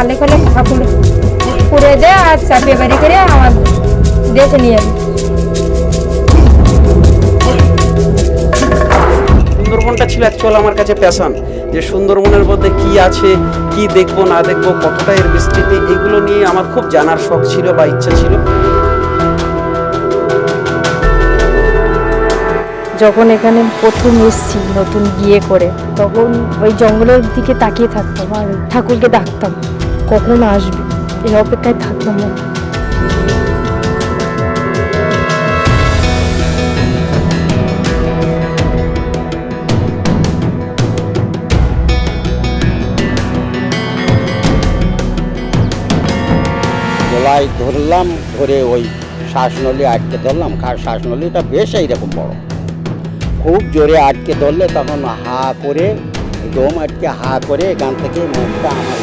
গালে করে ঠাকুর করে দেয় আর চাপিয়ে বাড়ি করে আমার দেশে নিয়ে আসে। সুন্দরবনটা ছিল অ্যাকচুয়াল আমার কাছে প্যাশন যে সুন্দরবনের মধ্যে কি আছে কি দেখব না দেখব কতটা এর বিস্তৃতি এগুলো নিয়ে আমার খুব জানার শখ ছিল বা ইচ্ছা ছিল যখন এখানে প্রথম এসেছি নতুন বিয়ে করে তখন ওই জঙ্গলের দিকে তাকিয়ে থাকতাম আর ঠাকুরকে ডাকতাম কখন আসবে। এই অপেক্ষায় থাকতাম না গলায় ধরলাম, ধরে ওই শ্বাসনলী আটকে ধরলাম। শ্বাসনলীটা বেশ এইরকম বড়। খুব জোরে আটকে ধরলে তখন হা করে, দম আটকে হা করে এখান থেকে মুখটা আমার।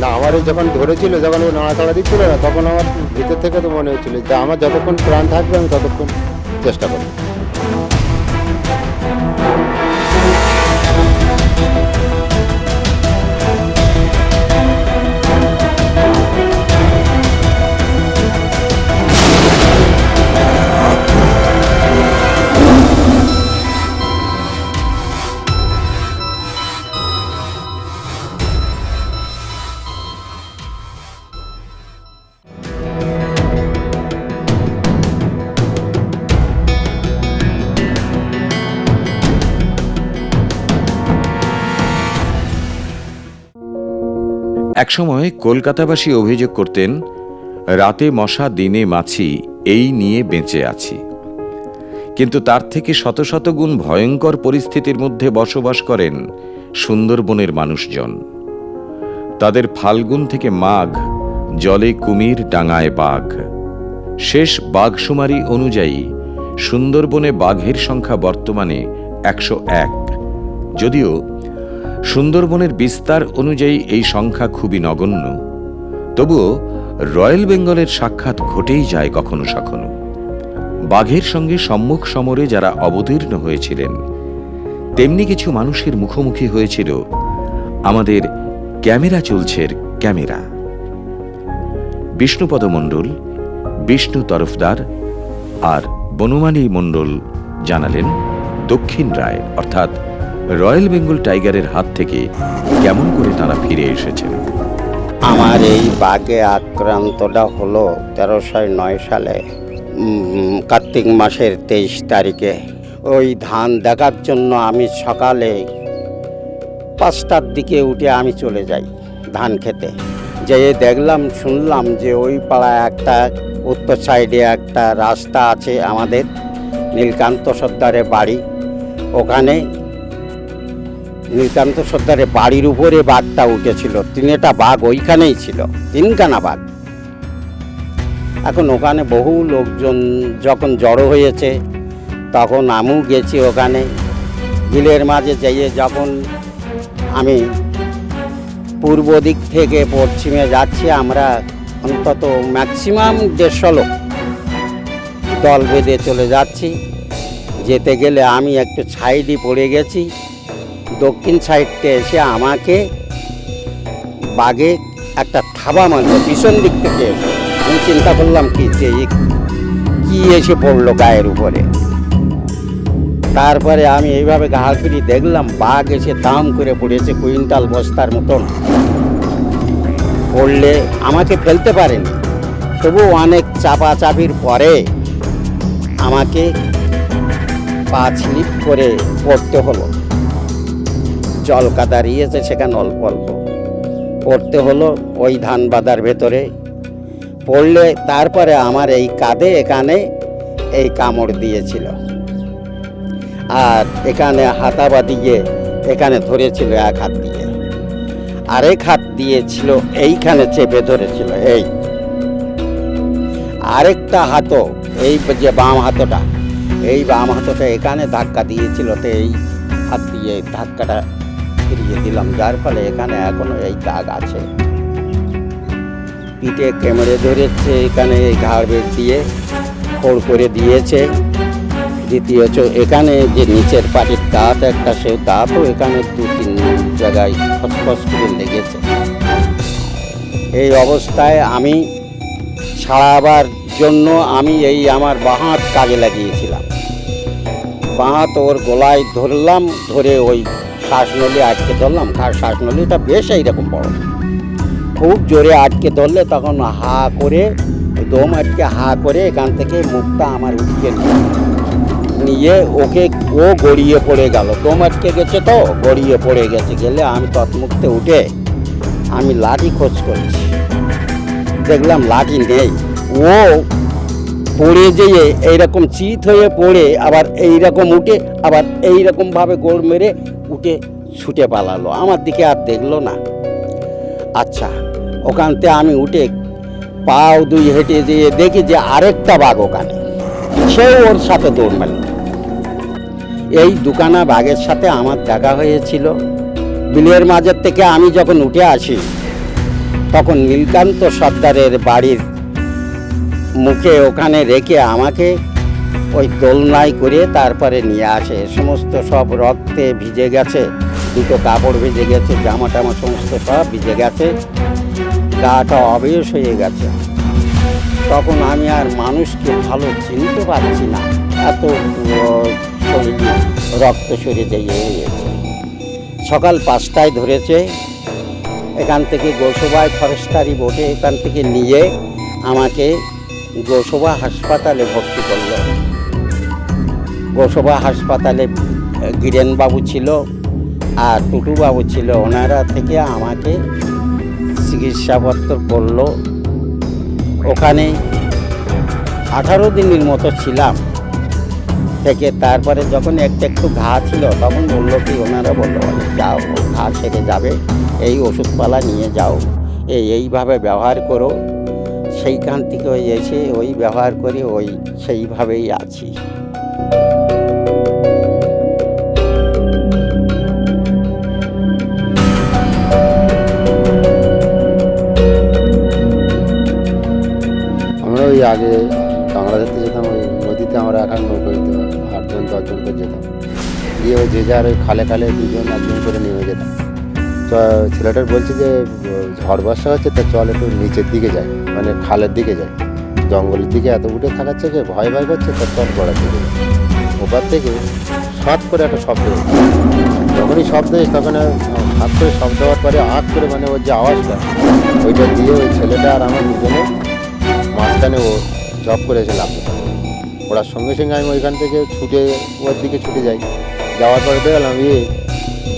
না, আমার যখন ধরেছিল, যখন ও নাড়াচাড়া দিচ্ছিল না, তখন আমার ভিতর থেকে তো মনে হচ্ছিল যে আমার যতক্ষণ প্রাণ থাকবে, আমি ততক্ষণ চেষ্টা করব। একসময় কলকাতাবাসী অভিযোগ করতেন, রাতে মশা দিনে মাছি, এই নিয়ে বেঁচে আছি। কিন্তু তার থেকে শত শত গুণ ভয়ঙ্কর পরিস্থিতির মধ্যে বসবাস করেন সুন্দরবনের মানুষজন। তাদের ফাল্গুন থেকে মাঘ, জলে কুমির ডাঙায় বাঘ। শেষ বাঘশুমারি অনুযায়ী সুন্দরবনে বাঘের সংখ্যা বর্তমানে একশো এক। যদিও সুন্দরবনের বিস্তার অনুযায়ী এই সংখ্যা খুবই নগণ্য। তবুও রয়্যাল বেঙ্গলের সাক্ষাৎ ঘটেই যায় কখনো সখনো। বাঘের সঙ্গে সম্মুখ সমরে যারা অবতীর্ণ হয়েছিলেন, তেমনি কিছু মানুষের মুখোমুখি হয়েছিল আমাদের ক্যামেরা চলছের ক্যামেরা। বিষ্ণুপদ মণ্ডল, বিষ্ণু তরফদার আর বনমালী মণ্ডল জানালেন দক্ষিণ রায়, অর্থাৎ রয়্যাল বেঙ্গল টাইগারের হাত থেকে কেমন করে তারা ফিরে এসেছেন? আমার এই বাঘে আক্রান্তটা হলো তেরোশো নয় সালে কার্তিক মাসের তেইশ তারিখে। ওই ধান দেখার জন্য আমি সকালে পাঁচটার দিকে উঠে আমি চলে যাই ধান খেতে। যেয়ে দেখলাম, শুনলাম যে ওই পাড়ায় একটা উত্তর সাইডে একটা রাস্তা আছে আমাদের, নীলকান্ত সর্দারের বাড়ি। ওখানে নীলকান্ত সর্দারের বাড়ির উপরে বাঘটা উঠেছিল। তিনটা বাঘ ওইখানেই ছিল, তিনখানা বাঘ। এখন ওখানে বহু লোকজন যখন জড়ো হয়েছে, তখন আমিও গেছি ওখানে। বিলের মাঝে যেয়ে যখন আমি পূর্ব দিক থেকে পশ্চিমে যাচ্ছি, আমরা অন্তত ম্যাক্সিমাম দেড়শো লোক দল বেঁধে চলে যাচ্ছি। যেতে গেলে আমি একটু সাইডে পড়ে গেছি। দক্ষিণ সাইডতে এসে আমাকে বাঘে একটা থাবা মারলো, পিছন দিক থেকে। আমি চিন্তা করলাম, কি যে কি এসে পড়ল গায়ের উপরে। তারপরে আমি এইভাবে ঘাড় ফিরি দেখলাম, বাঘ এসে দাম করে পড়েছে কুইন্টাল বস্তার মতন। পড়লে আমাকে ফেলতে পারেনি। তবু অনেক চাপাচাপির পরে আমাকে পা স্লিপ করে পড়তে হলো। জল কাদা রিয়েছে সেখানে অল্প অল্প। পড়তে হলো ওই ধান বাঁধার ভেতরে। পড়লে তারপরে আমার এই কাঁধে এখানে এই কামড় দিয়েছিল। আর এখানে হাতাবা দিয়ে এখানে ধরেছিল এক হাত দিয়ে। আরেক হাত দিয়েছিল, এইখানে চেপে ধরেছিল, এই। আরেকটা হাতও, এই যে বাম হাতটা, এই বাম হাতটা এখানে ধাক্কা দিয়েছিল, তো এই হাত দিয়ে ধাক্কাটা ফিরিয়ে দিলাম, যার ফলে এখানে এখনও এই দাগ আছে। পিঠে কেমড়ে ধরেছে, এখানে এই ঘাড় বেট দিয়ে খোড় করে দিয়েছে। দ্বিতীয়ত, এখানে যে নিচের পাটির দাঁত একটা, সে দাঁতও এখানে দু তিন জায়গায় খসখস করে লেগেছে। এই অবস্থায় আমি ছাড়াবার জন্য আমি এই আমার বাহাত কাজে লাগিয়েছিলাম। বাহাত ওর গলায় ধরলাম, ধরে ওই শ্বাসনলি আটকে ধরলাম শ্বাসনলিটা বেশ এইরকম বড়। খুব জোরে আটকে ধরলে তখন হা করে, দম আটকে হা করে এখান থেকে মুখটা আমার উঠকে নিয়ে নিয়ে ওকে ও গড়িয়ে পড়ে গেল। দম আটকে গেছে তো, গড়িয়ে পড়ে গেছে। গেলে আমি তৎমুখতে উঠে আমি লাঠি খোঁজ করছি। দেখলাম লাঠি নেই। ও পড়ে যেয়ে এইরকম চিত হয়ে পড়ে, আবার এইরকম উঠে, আবার এইরকমভাবে গোড় মেরে উঠে ছুটে পালালো। আমার দিকে আর দেখল না। আচ্ছা ওখানতে আমি উঠে পাও দুই হেঁটে যেয়ে দেখি যে আরেকটা বাঘ ওখানে। সেও ওর সাথে দৌড় মারল। এই দুকানা বাঘের সাথে আমার দেখা হয়েছিল। বিলের মাঝের থেকে আমি যখন উঠে আসি, তখন নীলকান্ত সর্দারের বাড়ির মুখে ওখানে রেখে আমাকে ওই দোলনায় করে তারপরে নিয়ে আসে। সমস্ত সব রক্তে ভিজে গেছে, দুটো কাপড় ভিজে গেছে, জামা টামা সমস্ত সব ভিজে গেছে, গাটা অবেশ হয়ে গেছে। তখন আমি আর মানুষকে ভালো চিনতে পারছি না, এত শরীরে, রক্ত সরে গেছে। সকাল পাঁচটায় ধরেছে, এখান থেকে গোসবায় ফরেস্টারি বোটে এখান থেকে নিয়ে আমাকে গোসবা হাসপাতালে ভর্তি করল। গোসবা হাসপাতালে গিরেনবাবু ছিল আর টুটুবাবু ছিল। ওনারা থেকে আমাকে চিকিৎসাপত্র করল। ওখানে আঠারো দিনের মতো ছিলাম। থেকে তারপরে যখন একটু একটু ঘা ছিল, তখন বলল কি, ওনারা বলল বলে যাও, ঘা সেরে যাবে, এই ওষুধপালা নিয়ে যাও। এই, এইভাবে ব্যবহার করো। সেইখান থেকে ওই এসে ওই ব্যবহার করে ওই সেইভাবেই আছি। ওই আগে কাঁকড়া ধরতে যেতাম, ওই নদীতে আমরা এখন নৌকো দিতে আটজন, দশজন করে যেতাম। দিয়ে ওই যে যার ওই খালে খালে দুজন, একজন করে নেমে যেতাম। ছেলেটার বলছে যে, ঝড় বর্ষা হচ্ছে, তো চল একটু নিচের দিকে যাই মানে খালের দিকে যাই। জঙ্গলের দিকে এত উঠে থাকার থেকে ভয় ভয় করছে, তো চল গড়ার দিকে ওপার থেকে সাত করে একটা শব্দ যখনই শব্দ হয়েছে তখন হাত করে শব্দ হওয়ার পরে আঁক করে মানে ওর যে আওয়াজটা, ওইটা দিয়ে ওই ছেলেটা আর আমার দুজনে মাঝখানে ও জব করে এসে লাভ ওরার সঙ্গে সঙ্গে আমি ওইখান থেকে ছুটে, ওর দিকে ছুটে যাই। যাওয়ার পরে দেখলাম ইয়ে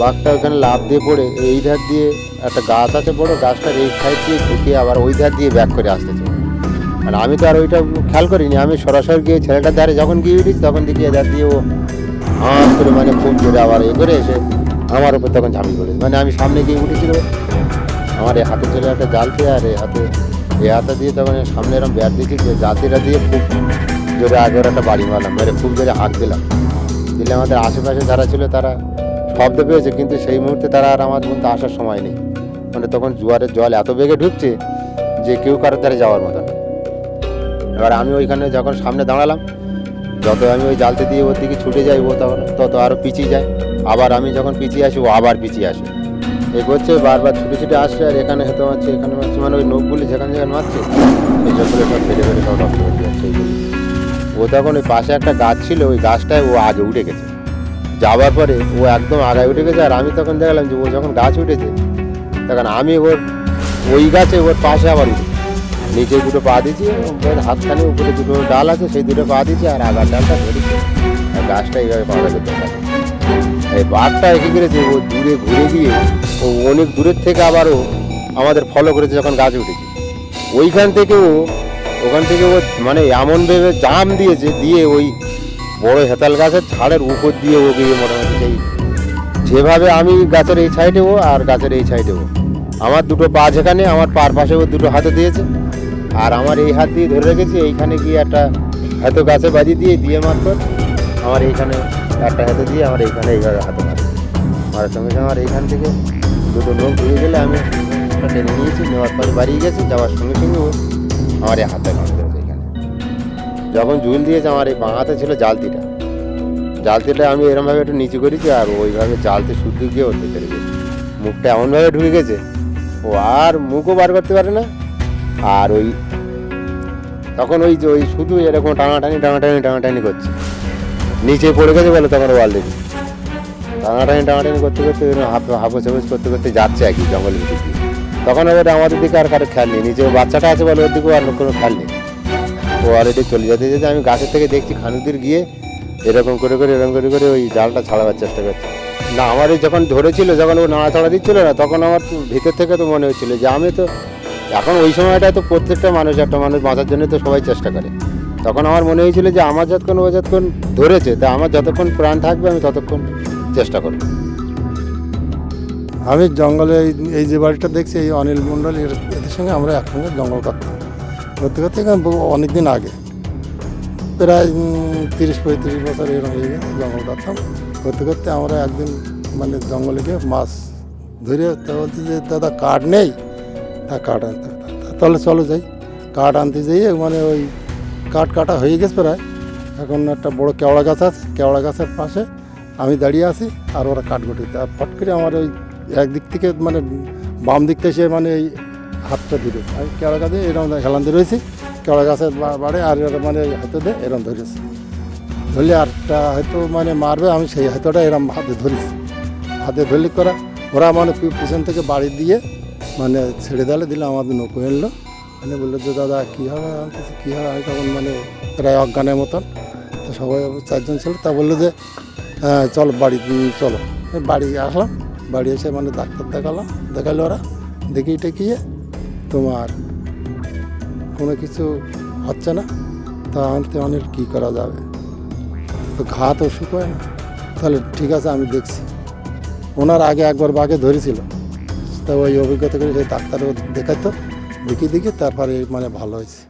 বাঘটা ওখানে লাভ দিয়ে পড়ে, এই ধার দিয়ে একটা গাছ আছে বড়, গাছটার এই সাইড দিয়ে ঢুকে আবার ওই ধার দিয়ে ব্যাক করে আসতেছে। আর আমি তো আর ওইটা খেয়াল করিনি, আমি সরাসরি গিয়ে ছেলেটার ধারে যখন গিয়ে উঠেছি তখন দেখি এধার দিয়ে ও হাঁ করে মানে খুব জোরে আবার এ করে এসে আমার উপর তখন ঝাঁপি পড়ে মানে আমি সামনে গিয়ে উঠেছিল আমার এই হাতে ছিল একটা জাল খেয়ে আর এই হাতে এই দিয়ে তখন সামনে এরকম ব্যাট দিয়েছি যে জাতিটা দিয়ে খুব জোরে আগে একটা বাড়ি মারলাম মেরে খুব জোরে হাত দিলাম। দিলে আমাদের আশেপাশে যারা ছিল তারা শব্দ পেয়েছে, কিন্তু সেই মুহূর্তে তারা আর আমার মধ্যে আসার সময় নেই। মানে তখন জোয়ারের জল এত বেগে ঢুকছে যে কেউ কারোর ধারে যাওয়ার মতো এবার আমি ওইখানে যখন সামনে দাঁড়ালাম, যত আমি ওই জালতে দিয়ে ওর দিকে ছুটে যাই, ও তখন তত আরও পিছিয়ে যায়। আবার আমি যখন পিছিয়ে আসি, ও আবার পিছিয়ে আসে। এগোচ্ছে, বারবার ছুটে ছুটে আসছে, আর এখানে হয়তো মারছে এখানে মারছে মানে ওই নখগুলি যেখানে যেখানে মারছে ওই চোখগুলো সব ফেটে ফেটে সব রক্ত বেরিয়ে যাচ্ছে ও তখন ওই পাশে একটা গাছ ছিল, ওই গাছটায় ও আগে উঠে গেছে। যাওয়ার পরে ও একদম আগায় উঠে গেছে, আর আমি তখন দেখলাম যে ও যখন গাছ উঠেছে, তখন আমি ওর, ওই গাছে ওর পাশে আবার উঠে নিচে দুটো পা দিয়েছি, ওর হাতখানে, উপরে দুটো ডাল আছে, সেই দুটো পা দিয়েছি, আর আগার ডালটা ধরেছি। আর গাছটা এইভাবে পাওয়া করতে থাকে এই বাঘটা এসে গেছে ও দূরে ঘুরে গিয়ে ও অনেক দূরের থেকে আবারও আমাদের ফলো করেছে যখন গাছ উঠেছে। ওইখান থেকে ও ওখান থেকে ও মানে এমন ভেবে জাম দিয়েছে, দিয়ে ওই বড় হেতাল গাছের ছাড়ের উপর দিয়ে ও গিয়ে মোটামুটি সেই যেভাবে আমি গাছের এই সাইডে ও আর গাছের এই সাইডে ও। আমার দুটো পা যেখানে, আমার পার পাশে ও দুটো হাতে দিয়েছে। আর আমার এই হাত দিয়ে ধরে রেখেছি, এইখানে গিয়ে একটা হাতে গাছে বাজি দিয়ে দিয়ে মাত্র আমার এইখানে একটা হাতে দিয়ে আমার এইখানে এইভাবে হাতে মারে মারার সঙ্গে সঙ্গে আমার এইখান থেকে দুটো লোক ধুয়ে গেলে আমি টেনে নিয়েছি নেওয়ার পরে বাড়িয়ে গেছি, যাওয়ার সঙ্গে সঙ্গে ও আমার এই হাতে করেছে এখানে যখন জুল দিয়েছে আমার এই বাঁ হাতে ছিল জালতিটা। জালতিটা আমি এরমভাবে একটু নিচু করেছি আর ওইভাবে জালতে শুদ্ধ গিয়ে ওর ভিতরে গেছে। মুখটা এমনভাবে ঢুকে গেছে, ও আর মুখও বার করতে পারে না। আর ওই তখন ওই যে ওই শুধু এরকম টানাটানি টানাটানি টানাটানি করছে। নিচে পড়ে গেছে বলে তখন অলরেডি টানাটানি টানাটানি করতে করতে হাফ হাফো সেভেজ করতে করতে যাচ্ছে আর কি জঙ্গলের দিয়ে। তখন এবার আমাদের দিকে আর কারও খেয়াল নেই। নিচে বাচ্চাটা আছে বলে ওর দিকেও আর কোনো খেয়াল নেই। ও অলরেডি চলে যেতে যেতে আমি গাছের থেকে দেখছি খানুদির গিয়ে এরকম করে করে, এরকম করে করে ওই জালটা ছাড়াবার চেষ্টা করছে। না আমার যখন ধরেছিল, যখন ও নাড়াচাড়া দিচ্ছিল না, তখন আমার ভিতর থেকে তো মনে হচ্ছিল যে আমি তো এখন ওই সময়টা তো প্রত্যেকটা মানুষ, একটা মানুষ বাঁচার জন্য তো সবাই চেষ্টা করে। তখন আমার মনে হয়েছিল যে আমার যতক্ষণ ও যতক্ষণ ধরেছে, তা আমার যতক্ষণ প্রাণ থাকবে, আমি ততক্ষণ চেষ্টা করব। আমি জঙ্গলে এই- যে বাড়িটা দেখছি, এই অনিল মণ্ডল, এর, এদের সঙ্গে আমরা একসঙ্গে জঙ্গল করতাম করতে করতে অনেক দিন আগে। প্রায় তিরিশ, পঁয়ত্রিশ বছর এরকম হয়ে গেছে, জঙ্গল করতাম করতে করতে আমরা একদিন মানে জঙ্গলে গিয়ে মাছ ধরে, তো বলছি যে, দাদা, কাঠ নেই? তা কাঠ আনতে তাহলে চলো যাই। কাঠ আনতে যাইয়ে মানে ওই কাঠ কাটা হয়ে গেছে প্রায়। এখন একটা বড় কেওড়া গাছ আছে, কেওড়া গাছের পাশে আমি দাঁড়িয়ে আছি আর ওরা কাঠ গুটিতে আর ফট করে আমার ওই একদিক থেকে মানে বাম দিক থেকে সে মানে এই হাতটা ধরেছে আমি কেওড়া গাছে এরকম হেলান দিয়ে রয়েছি, কেওড়া গাছের বাড়ে আর এরা মানে হাতে দিয়ে এরকম ধরেছে। ধরলে আরটা হয়তো মানে মারবে, আমি সেই হাতটা এরকম হাতে ধরেছি। হাতে ধরলে করা ওরা মানে পিছন থেকে বাড়ি দিয়ে মানে ছেড়ে দিলে দিলে আমাদের নৌকো এলো। মানে বলল যে দাদা কী হবে বলছি, কী হবে আমি তখন মানে প্রায় অজ্ঞানের মতন। তো সবাই চারজন ছিল। তা বলল যে হ্যাঁ চলো বাড়ি চলো। বাড়ি আসলাম। বাড়ি এসে মানে ডাক্তার দেখালাম। দেখাল ওরা। দেখিয়ে টেকিয়ে তোমার কোনো কিছু হচ্ছে না। তা আনতে অনেক কী করা যাবে। তো ঘা তো শুকোয় না। তাহলে ঠিক আছে আমি দেখছি। ওনার আগে একবার বাঘে ধরেছিল। তা ওই অভিজ্ঞতা করে সেই ডাক্তারও দেখাতো দেখিয়ে দেখি তারপরে মানে ভালো হয়েছে।